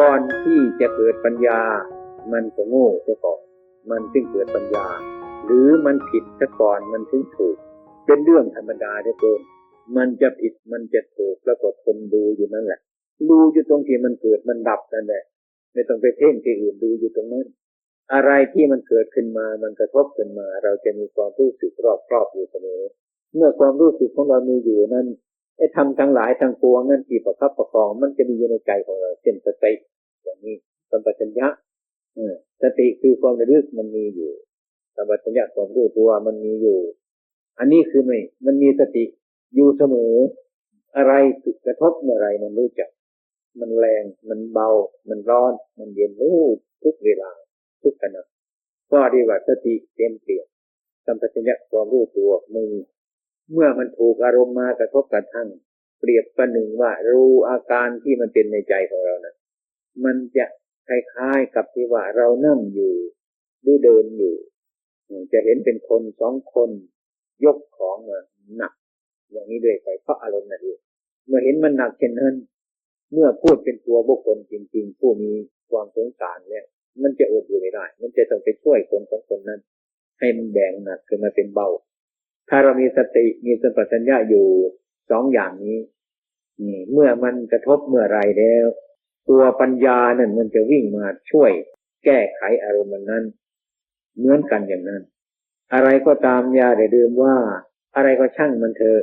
ก่อนที่จะเกิดปัญญา มันก็โง่ซะก่อน มันจึงเกิดปัญญา หรือมันผิดซะก่อนมันถึงถูก เป็นเรื่องธรรมดาได้เกินมันจะผิดมันจะถูกแล้วก็คนดูอยู่นั่นแหละ ดูอยู่ตรงที่มันเกิดมันดับนั่นแหละ ไม่ต้องไปเพ่งที่อื่นดูอยู่ตรงนั้น อะไรที่มันเกิดขึ้นมา มันกระทบขึ้นมา เราจะมีความรู้สึกรอบครอบอยู่เสมอ เมื่อความรู้สึกของเรามีอยู่นั้น ไอ้ทำทั้งหลายทั้งปวงนั่นที่ประคับประคองมันจะมีอยู่ในใจของเราเช่นสติอย่างนี้สัมปชัญญะสติคือความระลึกมันมีอยู่สัมปชัญญะความรู้ตัวมันมีอยู่ อันนี้คือไม่มันมีสติอยู่เสมอ อะไรกระทบเมื่อไรมันรู้จัก มันแรงมันเบา มันร้อน มันเย็นรู้ทุกเวลา ทุกขณะก็เรีกว่าสติเต็มเปี่ยมสัมปชัญญะความรู้ตัวมี เมื่อมันถูกอารมณ์มากระทบกระทั่ง เปรียบประหนึ่งว่ารู้อาการที่มันเป็นในใจของเรานะมันจะคล้ายๆกับที่ว่าเรานั่งอยู่หรือเดินอยู่ จะเห็นเป็นคนสองคนยกของมาหนัก อย่างนี้ด้วยไปเพราะอารมณ์นั่นเองเมื่อเห็นมันหนักเช่นนั้น เมื่อพูดเป็นตัวบุคคลจริง ๆ ผู้มีความสงสารเนี่ย มันจะอดอยู่ไม่ได้ มันจะต้องไปช่วยคนสองคนนั้น ให้มันแบ่งหนักขึ้นมาเป็นเบา ถ้าเรามีสติมีสัมปชัญญะอยู่สองอย่างนี้นี่เมื่อมันกระทบเมื่อไรแล้ว ตัวปัญญานั่นมันจะวิ่งมาช่วย แก้ไขอารมณ์นั้น เหมือนกันอย่างนั้น อะไรก็ตามอย่าได้ลืมว่า อะไรก็ช่างมันเถอะ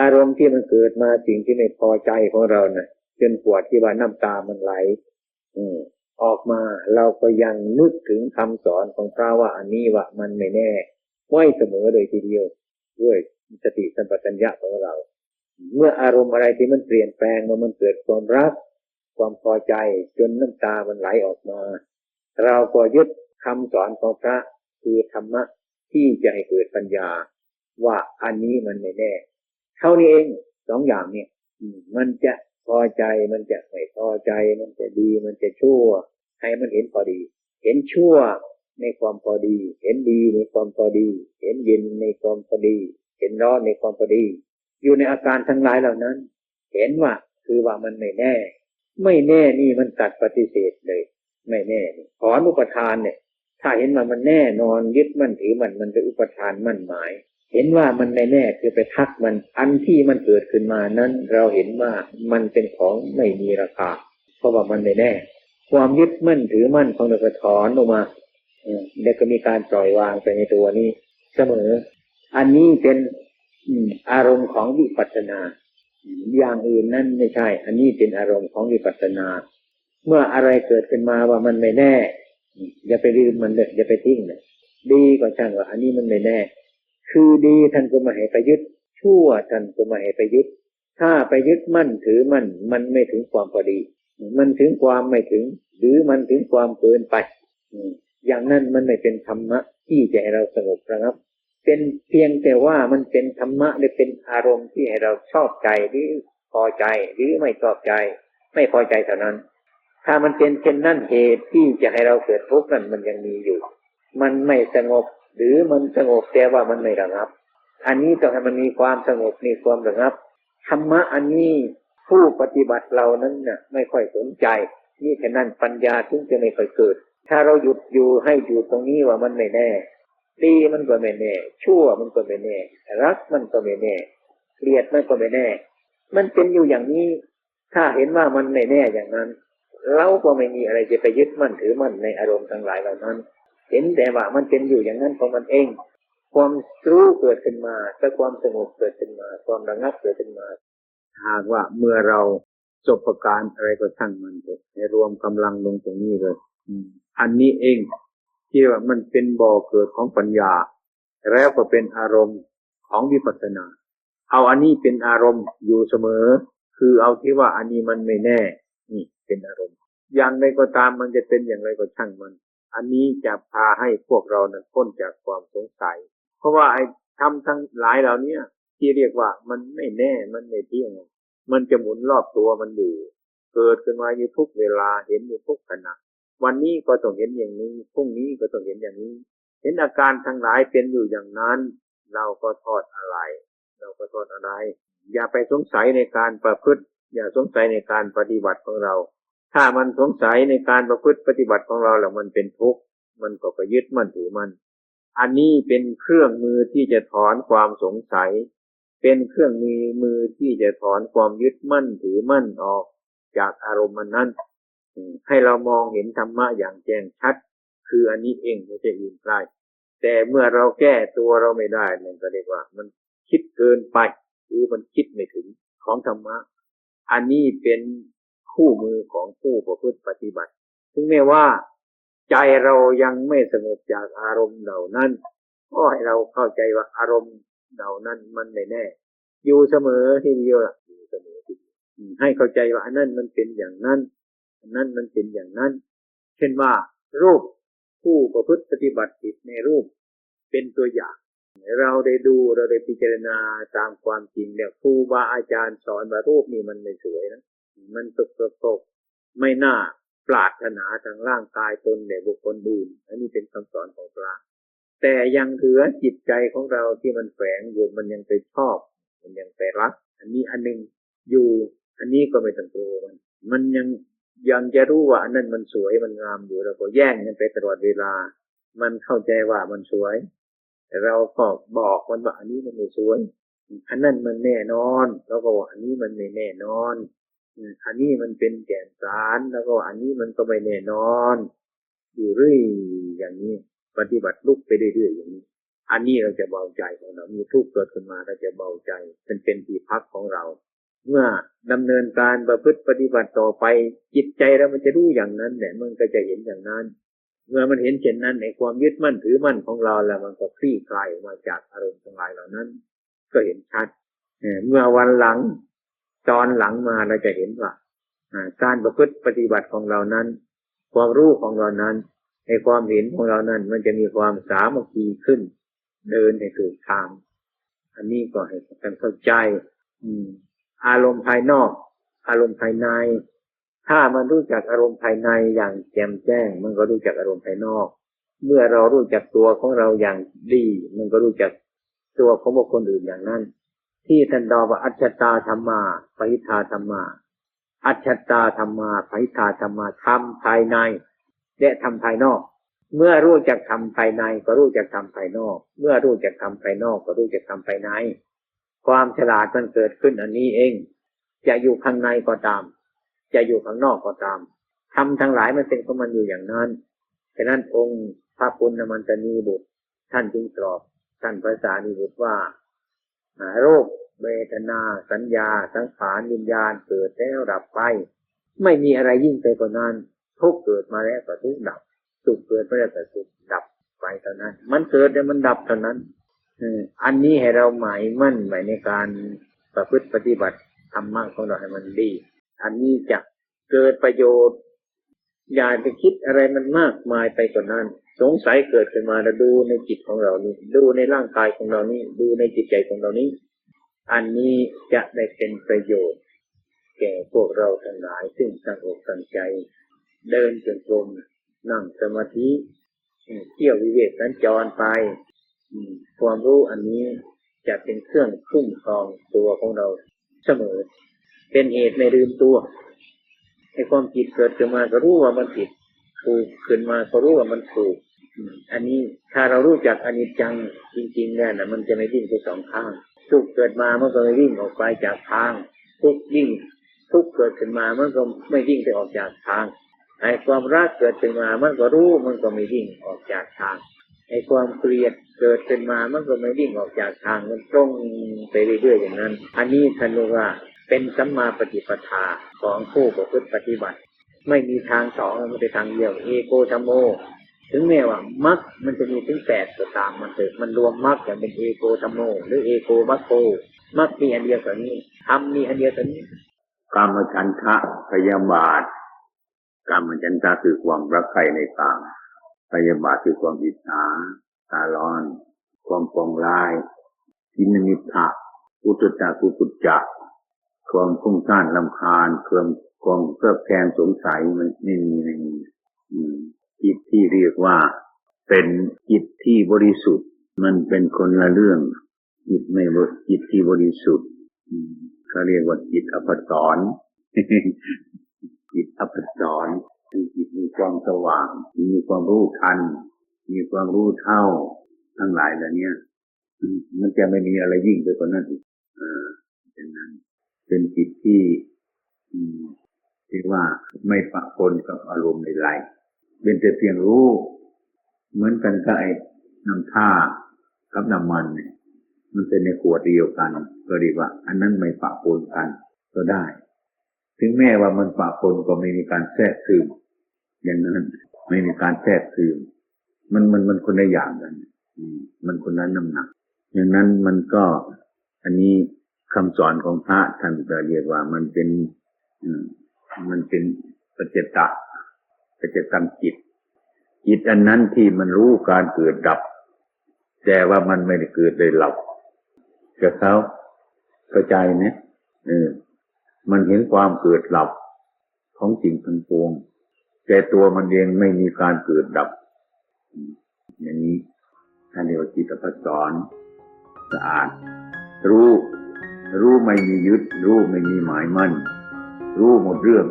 อารมณ์ที่มันเกิดมาสิ่งที่ไม่พอใจของเรานะ่ะจนปวดที่ว่าน้ำตามันไหล อืมออกมาเราก็ยังนึกถึงคำสอนของพระว่าอันนี้ว่ามันไม่แน่ไว้เสมอเลยทีเดียว ด้วยสติสัมปชัญญะของเรา เมื่ออารมณ์อะไรที่มันเปลี่ยนแปลงมามันเกิดความรัก ความพอใจจนน้ำตามันไหลออกมา เราก็ยึดคำสอนของพระคือธรรมะที่จะให้เกิดปัญญา ว่าอันนี้มันไม่แน่เท่านี้เองสองอย่างเนี่ยมันจะพอใจมันจะไม่พอใจ มันจะดีมันจะชั่ว ให้มันเห็นพอดี เห็นชั่ว ในความพอดี เห็นดีในความพอดี เห็นเย็นในความพอดี เห็นร้อนในความพอดี อยู่ในอาการทั้งหลายเหล่านั้น เห็นว่าคือว่ามันไม่แน่ ไม่แน่นี่มันตัดปฏิเสธเลย ไม่แน่ถอนอุปทานเนี่ย ถ้าเห็นว่ามันแน่นอนยึดมั่นถือมันมันเป็นอุปทานมั่นหมาย เห็นว่ามันไม่แน่คือไปทักมันอันที่มันเกิดขึ้นมานั้น เราเห็นว่ามันเป็นของไม่มีราคา เพราะว่ามันไม่แน่ ความยึดมั่นถือมั่นของเราถอนออกมา แล้วก็มีการปล่อยวางไปในตัวนี้ เสมอ อันนี้เป็นอารมณ์ของวิปัสสนา อย่างอื่นนั่นไม่ใช่ อันนี้เป็นอารมณ์ของวิปัสสนา เมื่ออะไรเกิดขึ้นมาว่ามันไม่แน่ อย่าไปลืมมันเลยอย่าไปทิ้งเลยดีก็ช่างว่า อันนี้มันไม่แน่ คือดีท่านก็มาให้ไปยึด ชั่วท่านก็มาให้ไปยึด ถ้าไปยึดมั่นถือมั่น มันไม่ถึงความพอดี มันถึงความไม่ถึง หรือมันถึงความเกินไป อย่างนั้นมันไม่เป็นธรรมะที่จะให้เราสงบนะครับ เป็นเพียงแต่ว่ามันเป็นธรรมะหรือเป็นอารมณ์ที่ให้เราชอบใจหรือพอใจหรือไม่ชอบใจ ไม่พอใจเท่านั้น ถ้ามันเป็นเช่นนั้นเหตุที่จะให้เราเกิดทุกข์นั้นมันยังมีอยู่ มันไม่สงบหรือมันสงบแต่ว่ามันไม่ระงับ อันนี้ต้องให้มันมีความสงบมีความระงับธรรมะอันนี้ผู้ปฏิบัติเรานั้นน่ะ ไม่ค่อยสนใจ นี่แค่นั้นปัญญาถึงจะไม่ค่อยเกิด ถ้าเราหยุดอยู่ให้อยู่ตรงนี้ว่ามันไม่แน่ดีมันก็ไม่แน่ ชั่วมันก็ไม่แน่ รักมันก็ไม่แน่เกลียดมันก็ไม่แน่ มันเป็นอยู่อย่างนี้ ถ้าเห็นว่ามันไม่แน่อย่างนั้น เราก็ไม่มีอะไรจะไปยึดมั่นถือมั่นในอารมณ์ทั้งหลายเหล่านั้น เห็นแต่ว่ามันเป็นอยู่อย่างนั้นของมันเอง ความรู้เกิดขึ้นมาแต่ความสงบเกิดขึ้นมา ความระงับเกิดขึ้นมาหากว่าเมื่อเราจบประการอะไรก็ช่างมันเถอะให้รวมกำลังลงตรงนี้เลย อันนี้เองที่ว่ามันเป็นบ่อเกิดของปัญญา แล้วก็เป็นอารมณ์ของวิปัสสนา เอาอันนี้เป็นอารมณ์อยู่เสมอ คือเอาที่ว่าอันนี้มันไม่แน่ นี่เป็นอารมณ์ อย่างไรก็ตามมันจะเป็นอย่างไรก็ช่างมัน อันนี้จะพาให้พวกเรานั้นพ้นจากความสงสัย เพราะว่าไอ้ทำทั้งหลายเหล่านี้ที่เรียกว่ามันไม่แน่มันไม่เที่ยง มันจะหมุนรอบตัวมันอยู่ เกิดขึ้นมาอยู่ทุกเวลาเห็นอยู่ทุกขณะ วันนี้ก็ต้องเห็นอย่างนี้ พรุ่งนี้ก็ต้องเห็นอย่างนี้ เห็นอาการทั้งหลายเป็นอยู่อย่างนั้น เราก็ทอดอะไร เราก็ทอดอะไร อย่าไปสงสัยในการประพฤติ อย่าสงสัยในการปฏิบัติของเรา ถ้ามันสงสัยในการประพฤติปฏิบัติของเราแล้วมันเป็นทุกข์ มันก็ไปยึดมั่นถือมัน อันนี้เป็นเครื่องมือที่จะถอนความสงสัย เป็นเครื่องมือมือที่จะถอนความยึดมั่นถือมั่นออก จากอารมณ์มันนั้น ให้เรามองเห็นธรรมะอย่างแจ้งชัด คืออันนี้เองไม่ใช่อื่นไกลแต่เมื่อเราแก้ตัวเราไม่ได้นั่นก็เรียกว่า มันคิดเกินไปหรือมันคิดไม่ถึงของธรรมะ อันนี้เป็นคู่มือของผู้ประพฤติปฏิบัติ ถึงแม้ว่าใจเรายังไม่สงบจากอารมณ์เหล่านั้นก็ให้เราเข้าใจว่าอารมณ์เหล่านั้นมันไม่แน่ อยู่เสมอที่เดียวล่ะอยู่เสมอทีเดียวให้เข้าใจว่าอันนั้นมันเป็นอย่างนั้น นั้นมันเป็นอย่างนั้น เช่นว่า รูปผู้ประพฤติปฏิบัติผิดในรูปเป็นตัวอย่าง เราได้ดูเราได้พิจารณาตามความจริงเนี่ยครูบาอาจารย์สอนว่ารูปนี้มันไม่สวยนะมันตกตกกไม่น่าปรารถนาทางร่างกายตนแด่บุคคลอื่นอันนี้เป็นคำสอนของพระแต่ยังเหลือจิตใจของเราที่มันแฝงอยู่มันยังไปชอบ มันยังไปรัก อันนี้อันหนึงอยู่ อันนี้ก็ไม่ต้องกลัวมัน มันยัง ยังจะรู้ว่าอันนั้นมันสวยมันงามอยู่เราก็แย่งกันไปตลอดเวลา มันเข้าใจว่ามันสวย แต่เราก็บอกมันว่าอันนี้มันไม่สวย อันนั้นมันแน่นอนเราก็ว่าอันนี้มันไม่แน่นอนอันนี้มันเป็นแก่นสารแล้วก็อันนี้มันก็ไม่แน่นอน อยู่เรื่อยอย่างนี้ ปฏิบัติลุกไปเรื่อยๆอย่างนี้ อันนี้เราจะเบาใจของเรา มีทุกข์เกิดขึ้นมาเราจะเบาใจเป็นเป็นที่พักของเรา เมื่อดำเนินการประพฤติปฏิบัติต่อไป จิตใจเรามันจะรู้อย่างนั้นแหละมันก็จะเห็นอย่างนั้น เมื่อมันเห็นเช่นนั้นในความยึดมั่นถือมั่นของเราแล้วมันก็คลี่คลายมาจากอารมณ์ทั้งหลายเหล่านั้น ก็เห็นชัดเอ่อเมื่อวันหลังตอนหลังมาเราจะเห็นว่าการประพฤติปฏิบัติของเรานั้น ความรู้ของเรานั้น ในความเห็นของเรานั้น มันจะมีความสามัคคีขึ้น เดินให้ถูกทาง อันนี้ก็ให้กันเข้าใจ อืม อารมณ์ภายนอก อารมณ์ภายใน ถ้ามันรู้จักอารมณ์ภายในอย่างแจ่มแจ้ง มันก็รู้จักอารมณ์ภายนอก เมื่อเรารู้จักตัวของเราอย่างดี มันก็รู้จักตัวของบุคคลอื่นอย่างนั้น ที่ท่านดอว่าอัจฉตาธรรมาปหิทาธรรมา อัจฉตาธรรมาปหิทาธรรมาทำภายใน และทำภายนอก เมื่อรู้จักทำภายในก็รู้จักทำภายนอก เมื่อรู้จักทำภายนอกก็รู้จักทำภายใน ความฉลาดมันเกิดขึ้นอันนี้เอง จะอยู่ข้างในก็ตาม จะอยู่ข้างนอกก็ตามทำทั้งหลายมันเป็นของมันอยู่อย่างนั้นฉะนั้นองค์พระปุณณมันตนีบุตร ท่านจึงตรอบท่านภาษานิบุตรว่าโรคเวทนา สัญญา สังขารวิญญาณเกิดแล้วดับไป ไม่มีอะไรยิ่งไปกว่านั้นทุกเกิดมาแล้วก็ทุกดับสุขเกิดมาแล้วก็สุขดับไปเท่านั้น มันเกิดแล้วมันดับเท่านั้น อันนี้ให้เราหมายมั่นไว้ในการประพฤติปฏิบัติธรรมะของเราให้มันดี อันนี้จะเกิดประโยชน์ อย่าไปคิดอะไรมันมากมายไปกว่านั้น สงสัยเกิดขึ้นมาแล้วดูในจิตของเรานี่ ดูในร่างกายของเรานี่ ดูในจิตใจของเรานี่ อันนี้จะได้เป็นประโยชน์ แก่พวกเราทั้งหลาย ซึ่งตั้งอกตั้งใจ เดินจงกรมนั่งสมาธิเที่ยววิเวกนั้นจรไป ความรู้อันนี้จะเป็นเครื่องคุ้มครองตัวของเราเสมอ เป็นเหตุไม่ลืมตัวไอ้ความผิดเกิดขึ้นมาก็รู้ว่ามันผิดถูกขึ้นมาก็รู้ว่ามันถูก อันนี้ถ้าเรารู้จักอนิจจังจริงๆเนี่ยนะมันจะไม่วิ่งไปสองข้าง ทุกเกิดมามันก็ไม่วิ่งออกไปจากทาง ทุกข์วิ่งทุกเกิดขึ้นมามันก็ไม่วิ่งไปออกจากทางไอ้ความรักเกิดขึ้นมามันก็รู้มันก็ไม่วิ่งออกจากทาง ไอ้ความเกลียดเกิดขึ้นมามันก็ไม่วิ่งออกจากทางมันตรงไปเรื่อยๆอย่างนั้น อันนี้ท่านว่าเป็นสัมมาปฏิปทาของผู้ประพฤติปฏิบัติ ไม่มีทางสองมันเป็นทางเดียวเอโกธรมโม ถึงแม้ว่ามรรคมันจะมีถึงแปดก็ตามมันเถิดมันรวมมรรคอย่างเป็นเอโกธรมโม หรือเอโกมัคโคมรรคมีอันเดียวกันนี้ทำมีอันเดียวกันนี้กามฉันทะพยาบาทกามฉันทะคือความรักใคร่ในกาม พยาบาทคือความอิจฉาตาร้อน ความปองร้ายทินมิทะอุตตะกุกุจจะความฟุ้งซ่านลำคาญความความเครือบแคลงสงสัยมันไม่มีไม่มีอืมจิตที่เรียกว่าเป็นจิตที่บริสุทธิ์ มันเป็นคนละเรื่อง จิตไม่บจิตที่บริสุทธิ์เขาเรียกว่าจิตอภสรจิตอัปสอน คือจิตมีความสว่าง มีความรู้ทัน มีความรู้เท่าทั้งหลายเหล่านี้มันจะไม่มีอะไรยิ่งไปกว่านั้นอีกเออเป็นนั้น เป็นจิตที่อืมที่ว่าไม่ปะปนกับอารมณ์ใดๆเป็นแต่เพียงรู้ เหมือนกันกับไอ้น้ำท่ากับน้ำมันเนี่ยมันเป็นในขวดเดียวกัน ก็เรีกว่า อันนั้นไม่ปะปนกันก็ได้ ถึงแม้ว่ามันปะปนก็ไม่มีการแทรกซึมอย่างนั้นไม่มีการแทรกซึมมันมันมันคนละอย่างกันมันคนละน้ำหนัก อย่างนั้นมันก็ อันนี้คำสอนของพระท่านก็เรียกว่ามันเป็นมันเป็นปัจจตะปัจจตังจิต จิตอันนั้นที่มันรู้การเกิดดับ แต่ว่ามันไม่ได้เกิดได้หลับกับเขาเข้าใจเนี่ยเออ มันเห็นความเกิดดับของสิ่งทั้งปวง แต่ตัวมันเองไม่มีการเกิดดับ อย่างนี้ท่านเรียกว่าจิตประสอนสะอาด รู้ รู้ไม่มียึด รู้ไม่มีหมายมั่น รู้หมดเรื่อง